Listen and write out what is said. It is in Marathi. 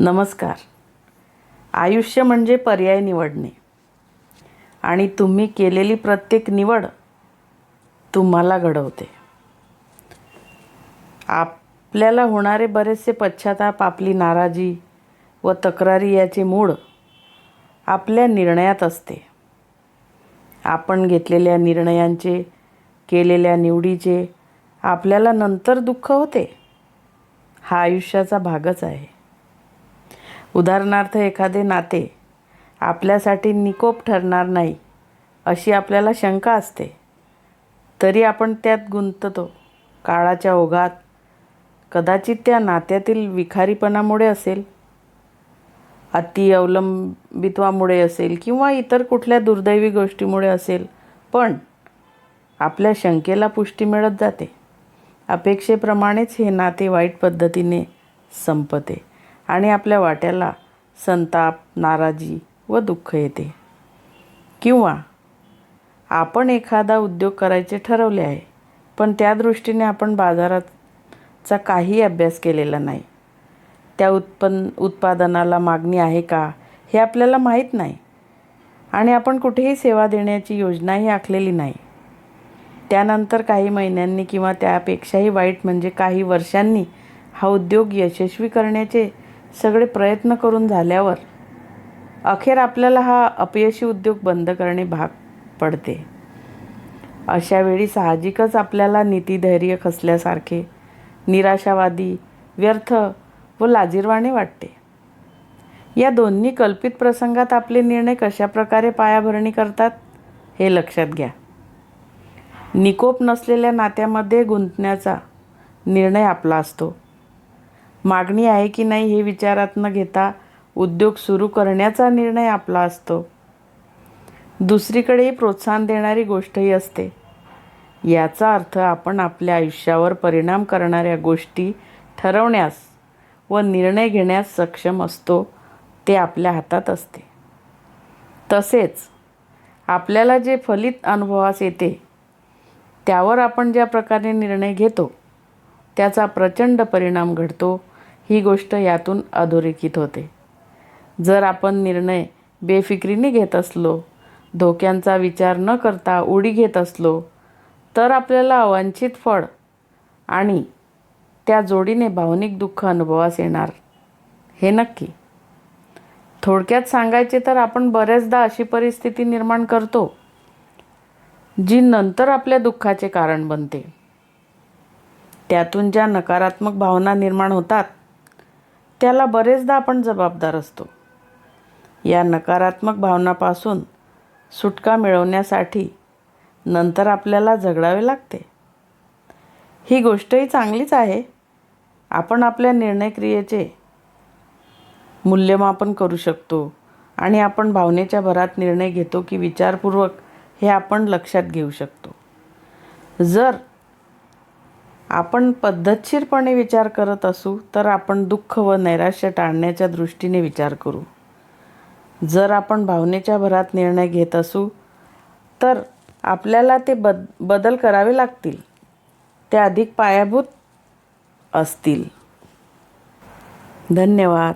नमस्कार. आयुष्य म्हणजे पर्याय निवडणे. आणि तुम्ही केलेली प्रत्येक निवड तुम्हाला घडवते. आपल्याला होणारे बरेचसे पश्चाताप आपली नाराजी व तक्रारी याचे मूळ आपल्या निर्णयात असते. आपण घेतलेल्या निर्णयांचे केलेल्या निवडीचे आपल्याला नंतर दुःख होते. हा आयुष्याचा भागच आहे. उदाहरणार्थ एखादे नाते आपल्यासाठी निकोप ठरणार नाही अशी आपल्याला शंका असते. तरी आपण त्यात गुंततो. काळाच्या ओघात कदाचित त्या नात्यातील विखारीपणामुळे असेल अति अवलंबित्वामुळे असेल किंवा इतर कुठल्या दुर्दैवी गोष्टीमुळे असेल पण आपल्या शंकेला पुष्टी मिळत जाते. अपेक्षेप्रमाणेच हे नाते वाईट पद्धतीने संपते. आणि आपल्या वाट्याला संताप नाराजी व दुःख येते. किंवा आपण एखादा उद्योग करायचे ठरवले आहे पण त्या दृष्टीने आपण बाजाराचा काही अभ्यास केलेला नाही. त्या उत्पन्न उत्पादनाला मागणी आहे का हे आपल्याला माहीत नाही. आणि आपण कुठेही सेवा देण्याची योजनाही आखलेली नाही. त्यानंतर काही महिन्यांनी किंवा त्यापेक्षाही वाईट म्हणजे काही वर्षांनी हा उद्योग यशस्वी करण्याचे सगळे प्रयत्न करून झाल्यावर अखेर आपल्याला हा अपयशी उद्योग बंद करणे भाग पडते. अशावेळी साहजिकच आपल्याला नीतीधैर्य खसल्यासारखे निराशावादी व्यर्थ व लाजीरवाणे वाटते. या दोन्ही कल्पित प्रसंगात आपले निर्णय कशाप्रकारे पायाभरणी करतात हे लक्षात घ्या. निकोप नसलेल्या नात्यामध्ये गुंतण्याचा निर्णय आपला असतो. मागणी आहे की नाही हे विचारात न घेता उद्योग सुरू करण्याचा निर्णय आपला असतो. दुसरीकडेही प्रोत्साहन देणारी गोष्टही असते. याचा अर्थ आपण आपल्या आयुष्यावर परिणाम करणाऱ्या गोष्टी ठरवण्यास व निर्णय घेण्यास सक्षम असतो ते आपल्या हातात असते. तसेच आपल्याला जे फलित अनुभवास येते त्यावर आपण ज्या प्रकारे निर्णय घेतो त्याचा प्रचंड परिणाम घडतो ही गोष्ट यातून अधोरेखित होते. जर आपण निर्णय बेफिक्रीने घेत असलो धोक्यांचा विचार न करता उडी घेत असलो तर आपल्याला अवांछित फळ आणि त्या जोडीने भावनिक दुःख अनुभवास येणार. हे नक्की. थोडक्यात सांगायचे तर आपण बऱ्याचदा अशी परिस्थिती निर्माण करतो जी नंतर आपल्या दुःखाचे कारण बनते. त्यातून ज्या नकारात्मक भावना निर्माण होतात त्याला बरेचदा आपण जबाबदार असतो. या नकारात्मक भावनापासून सुटका मिळवण्यासाठी नंतर आपल्याला झगडावे लागते. ही गोष्टही चांगलीच आहे. आपण आपल्या निर्णय क्रियेचे मूल्यमापन करू शकतो आणि आपण भावनेच्या भरात निर्णय घेतो की विचारपूर्वक हे आपण लक्षात घेऊ शकतो. जर आपण पद्धतशीरपणे विचार करत असू तर आपण दुःख व नैराश्य टाळण्याच्या दृष्टीने विचार करू. जर आपण भावनेच्या भरात निर्णय घेत असू तर आपल्याला ते बद बदल करावे लागतील. ते अधिक पायाभूत असतील. धन्यवाद.